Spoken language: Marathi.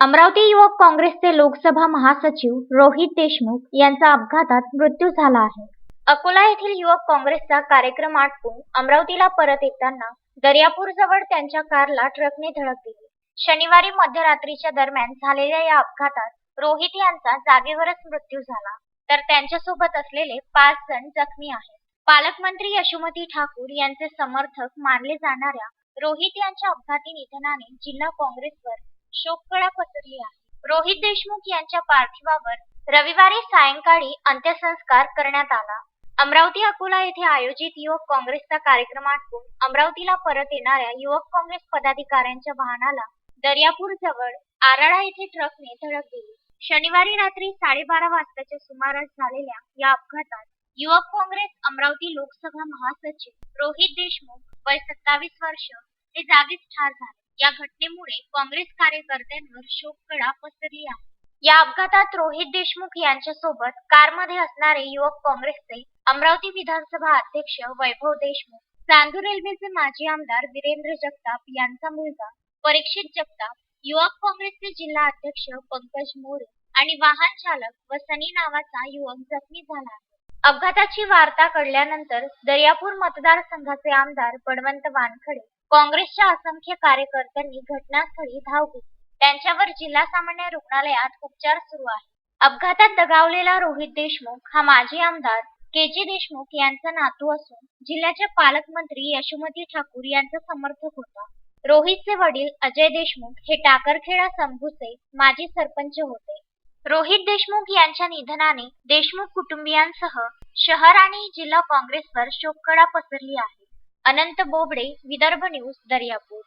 अमरावती युवक काँग्रेसचे लोकसभा महासचिव रोहित देशमुख यांचा अपघातात मृत्यू झाला आहे. अकोला येथील युवक काँग्रेसचा कार्यक्रम आटपून अमरावतीला परत येताना दर्यापूर जवळ त्यांच्या कारला ट्रकने धडक दिली. शनिवारी मध्यरात्रीच्या दरम्यान झालेल्या या अपघातात रोहित यांचा जागेवरच मृत्यू झाला. तर त्यांच्यासोबत असलेले पाच जण जखमी आहेत. पालकमंत्री यशोमती ठाकूर यांचे समर्थक मानले जाणाऱ्या रोहित यांच्या अपघाती निधनाने जिल्हा काँग्रेसवर शोककळा पसरली आहे. रोहित देशमुख यांच्या पार्थिवावर रविवारी सायंकाळी अंत्यसंस्कार करण्यात आला. अमरावती अकोला येथे आयोजित युवक काँग्रेसचा कार्यक्रम आटपून अमरावतीला परत येणाऱ्या युवक काँग्रेस पदाधिकाऱ्यांच्या वाहनाला दर्यापूर जवळ आराळा येथे ट्रकने धडक दिली. शनिवारी रात्री साडेबारा वाजताच्या सुमारास झालेल्या या अपघातात युवक काँग्रेस अमरावती लोकसभा महासचिव रोहित देशमुख वय सत्तावीस वर्ष हे जागीच ठार झाले. या घटनेमुळे काँग्रेस कार्यकर्त्यांवर शोककळा पसरली आहे. या अपघातात रोहित देशमुख यांच्यासोबत कारमध्ये असणारे युवक काँग्रेसचे अमरावती विधानसभा अध्यक्ष वैभव देशमुख चांदूर रेल्वेचे माजी आमदार वीरेंद्र जगताप यांचा मुलगा परीक्षित जगताप युवक काँग्रेसचे जिल्हा अध्यक्ष पंकज मोरे आणि वाहन चालक व सनी नावाचा युवक जखमी झाला आहे. अपघाताची वार्ता कळल्यानंतर दर्यापूर मतदारसंघाचे आमदार बळवंत वानखडे काँग्रेसच्या असंख्य कार्यकर्त्यांनी घटनास्थळी धाव घेतली. त्यांच्यावर जिल्हा सामान्य रुग्णालयात उपचार सुरू आहे अपघातात दगावलेला रोहित देशमुख हा माजी आमदार के जे देशमुख यांचा नातू असून जिल्ह्याचे पालकमंत्री यशोमती ठाकूर यांचा समर्थक होता. रोहितचे वडील अजय देशमुख हे टाकरखेडा संभूचे माजी सरपंच होते. रोहित देशमुख यांच्या निधनाने देशमुख कुटुंबियांसह शहर आणि जिल्हा काँग्रेसवर शोककळा पसरली आहे. अनंत बोबडे विदर्भ न्यूज दर्यापूर.